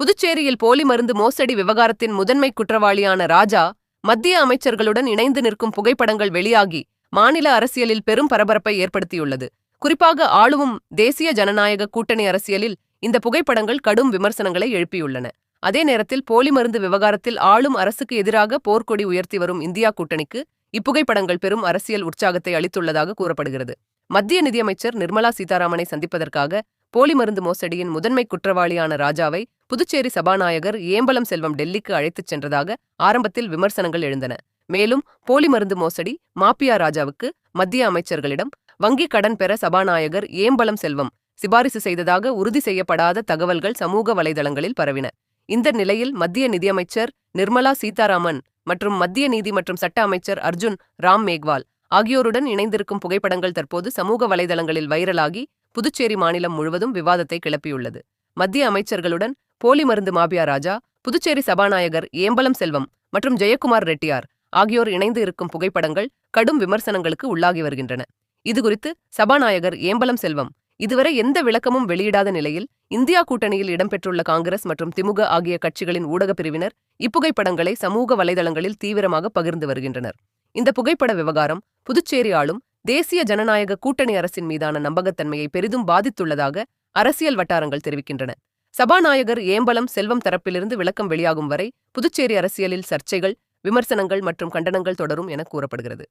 புதுச்சேரியில் போலி மருந்து மோசடி விவகாரத்தின் முதன்மை குற்றவாளியான ராஜா மத்திய அமைச்சர்களுடன் இணைந்து நிற்கும் புகைப்படங்கள் வெளியாகி மாநில அரசியலில் பெரும் பரபரப்பை ஏற்படுத்தியுள்ளது. குறிப்பாக ஆளுவும் தேசிய ஜனநாயக கூட்டணி அரசியலில் இந்த புகைப்படங்கள் கடும் விமர்சனங்களை எழுப்பியுள்ளன. அதே நேரத்தில் போலி மருந்து விவகாரத்தில் ஆளும் அரசுக்கு எதிராக போர்க்கொடி உயர்த்தி வரும் இந்தியா கூட்டணிக்கு இப்புகைப்படங்கள் பெரும் அரசியல் உற்சாகத்தை அளித்துள்ளதாக கூறப்படுகிறது. மத்திய நிதியமைச்சர் நிர்மலா சீதாராமனை சந்திப்பதற்காக போலி மருந்து மோசடியின் முதன்மை குற்றவாளியான ராஜாவை புதுச்சேரி சபாநாயகர் ஏம்பலம் செல்வம் டெல்லிக்கு அழைத்துச் சென்றதாக ஆரம்பத்தில் விமர்சனங்கள் எழுந்தன. மேலும் போலி மருந்து மோசடி மாப்பியா ராஜாவுக்கு மத்திய அமைச்சர்களிடம் வங்கி கடன் பெற சபாநாயகர் ஏம்பலம் செல்வம் சிபாரிசு செய்ததாக உறுதி செய்யப்படாத தகவல்கள் சமூக வலைதளங்களில் பரவின. இந்த நிலையில் மத்திய நிதியமைச்சர் நிர்மலா சீதாராமன் மற்றும் மத்திய நீதி மற்றும் சட்ட அமைச்சர் அர்ஜுன் ராம் மேக்வால் ஆகியோருடன் இணைந்திருக்கும் புகைப்படங்கள் தற்போது சமூக வலைதளங்களில் வைரலாகி புதுச்சேரி மாநிலம் முழுவதும் விவாதத்தை கிளப்பியுள்ளது. மத்திய அமைச்சர்களுடன் போலி மருந்து மாபியா ராஜா புதுச்சேரி சபாநாயகர் ஏம்பலம் செல்வம் மற்றும் ஜெயக்குமார் ரெட்டியார் ஆகியோர் இணைந்து இருக்கும் புகைப்படங்கள் கடும் விமர்சனங்களுக்கு உள்ளாகி வருகின்றன. இதுகுறித்து சபாநாயகர் ஏம்பலம் செல்வம் இதுவரை எந்த விளக்கமும் வெளியிடாத நிலையில் இந்தியா கூட்டணியில் இடம்பெற்றுள்ள காங்கிரஸ் மற்றும் திமுக ஆகிய கட்சிகளின் ஊடகப் பிரிவினர் இப்புகைப்படங்களை சமூக வலைதளங்களில் தீவிரமாக பகிர்ந்து வருகின்றனர். இந்த புகைப்பட விவகாரம் புதுச்சேரி ஆளும் தேசிய ஜனநாயக கூட்டணி அரசின் மீதான நம்பகத்தன்மையை பெரிதும் பாதித்துள்ளதாக அரசியல் வட்டாரங்கள் தெரிவிக்கின்றன. சபாநாயகர் ஏம்பலம் செல்வம் தரப்பிலிருந்து விளக்கம் வெளியாகும் வரை புதுச்சேரி அரசியலில் சர்ச்சைகள் விமர்சனங்கள் மற்றும் கண்டனங்கள் தொடரும் என கூறப்படுகிறது.